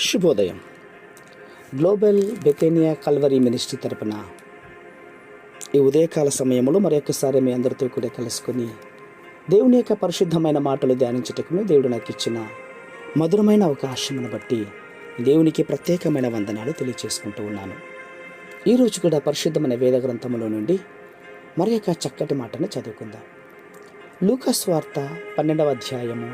శుభోదయం. Global బెకేనియా Calvary ministry తరపున ఈ ఉదయకాల సమయంలో మరొకసారి మీ అందరితో కూడా కలుసుకొని దేవుని యొక్క పరిశుద్ధమైన మాటలు ధ్యానించటకును దేవుడు నాకు ఇచ్చిన మధురమైన అవకాశమును బట్టి దేవునికి ప్రత్యేకమైన వందనాలు తెలియజేసుకుంటూ ఉన్నాను. ఈరోజు కూడా పరిశుద్ధమైన వేద గ్రంథములో నుండి మరి యొక్క చక్కటి మాటను చదువుకుందాం. లూకాస్ వార్త పన్నెండవ అధ్యాయము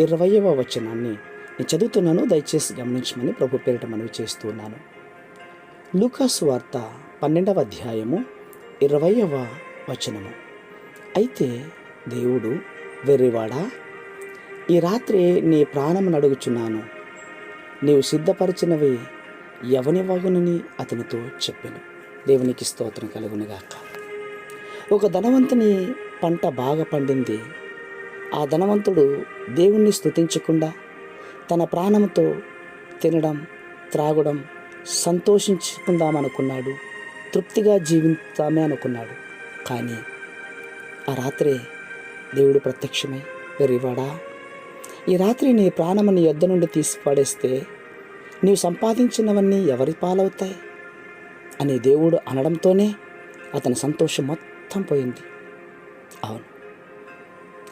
ఇరవయవ వచనాన్ని నేను చదువుతున్నాను దయచేసి గమనించమని ప్రభు పేరిట మనవి చేస్తున్నాను. లూకాసు వార్త పన్నెండవ అధ్యాయము ఇరవయవ వచనము. అయితే దేవుడు వెర్రివాడా ఈ రాత్రి నీ ప్రాణం అడుగుచున్నాను. నీవు సిద్ధపరిచినవి ఎవనివగునని అతనితో చెప్పాను. దేవునికి స్తోత్రం కలుగునిగాక. ఒక ధనవంతుని పంట బాగా పండింది. ఆ ధనవంతుడు దేవుణ్ణి స్థుతించకుండా తన ప్రాణంతో తినడం త్రాగడం సంతోషించుకుందామనుకున్నాడు. తృప్తిగా జీవిస్తామే అనుకున్నాడు. కానీ ఆ రాత్రి దేవుడు ప్రత్యక్షమై వెరివాడా ఈ రాత్రి నీ ప్రాణం నీ యొద్ద నుండి తీసి పడేస్తే నీవు సంపాదించినవన్నీ ఎవరి పాలవుతాయి? అని దేవుడు అనడంతోనే అతని సంతోషం మొత్తం పోయింది. అవును.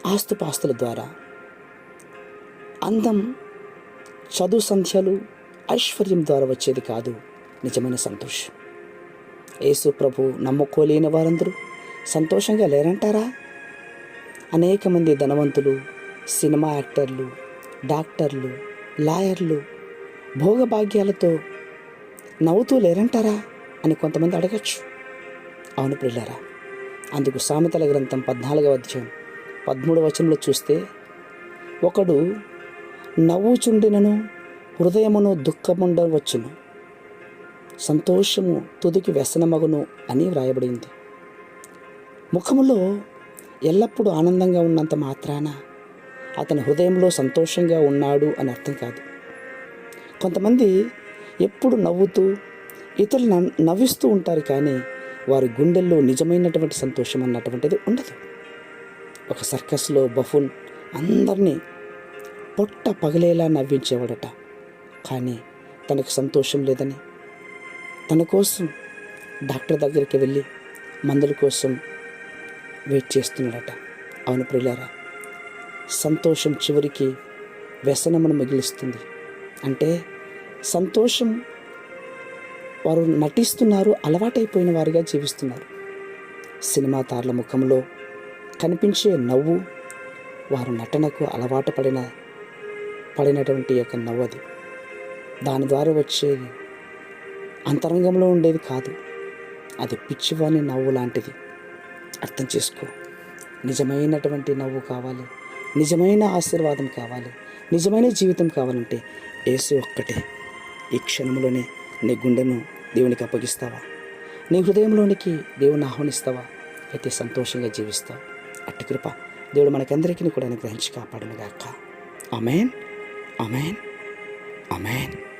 ఆస్తుపాస్తుల ద్వారా అందం చదువు సంధ్యలు ఐశ్వర్యం ద్వారా వచ్చేది కాదు. నిజమైన సంతోషం. యేసు ప్రభు నమ్ముకోలేని వారందరూ సంతోషంగా లేరంటారా? అనేక మంది ధనవంతులు సినిమా యాక్టర్లు డాక్టర్లు లాయర్లు భోగభాగ్యాలతో నవ్వుతూ లేరంటారా అని కొంతమంది అడగచ్చు. అవును పిల్లరా అందుకు సామెతల గ్రంథం పద్నాలుగవ అధ్యాయం పదమూడవ వచనంలో చూస్తే ఒకడు నవ్వుచుండినను హృదయమును దుఃఖముండవచ్చును. సంతోషము తుదికి వ్యసనమగును అని వ్రాయబడింది. ముఖములో ఎల్లప్పుడూ ఆనందంగా ఉన్నంత మాత్రాన అతని హృదయంలో సంతోషంగా ఉన్నాడు అని అర్థం కాదు. కొంతమంది ఎప్పుడు నవ్వుతూ ఇతరులు నవ్విస్తూ ఉంటారు కానీ వారి గుండెల్లో నిజమైనటువంటి సంతోషం అన్నటువంటిది ఉండదు. ఒక సర్కస్లో బఫున్ అందరినీ పొట్ట పగలేలా నవ్వించేవాడట. కానీ తనకు సంతోషం లేదని. తన కోసం డాక్టర్ దగ్గరికి వెళ్ళి మందుల కోసం వెయిట్ చేస్తున్నాడట. అవును ప్రియులారా సంతోషం చివరికి వ్యసనమును మిగిలిస్తుంది. అంటే సంతోషం వారు నటిస్తున్నారు అలవాటైపోయిన వారిగా జీవిస్తున్నారు. సినిమా తారల ముఖంలో కనిపించే నవ్వు వారు నటనకు అలవాటు పడిన పడినటువంటి యొక్క నవ్వది. దాని ద్వారా వచ్చేది అంతరంగంలో ఉండేది కాదు. అది పిచ్చివాని నవ్వు లాంటిది. అర్థం చేసుకో. నిజమైనటువంటి నవ్వు కావాలి. నిజమైన ఆశీర్వాదం కావాలి. నిజమైన జీవితం కావాలంటే యేసు ఒక్కటే. ఈ క్షణంలోనే నీ గుండెను దేవునికి అప్పగిస్తావా? నీ హృదయంలోనికి దేవుని ఆహ్వానిస్తావా? అయితే సంతోషంగా జీవిస్తావు. అట్టి కృప దేవుడు మనకందరికీ కూడా అనుగ్రహించి కాపాడునుగాక. ఆమెన్. Amen. Amen.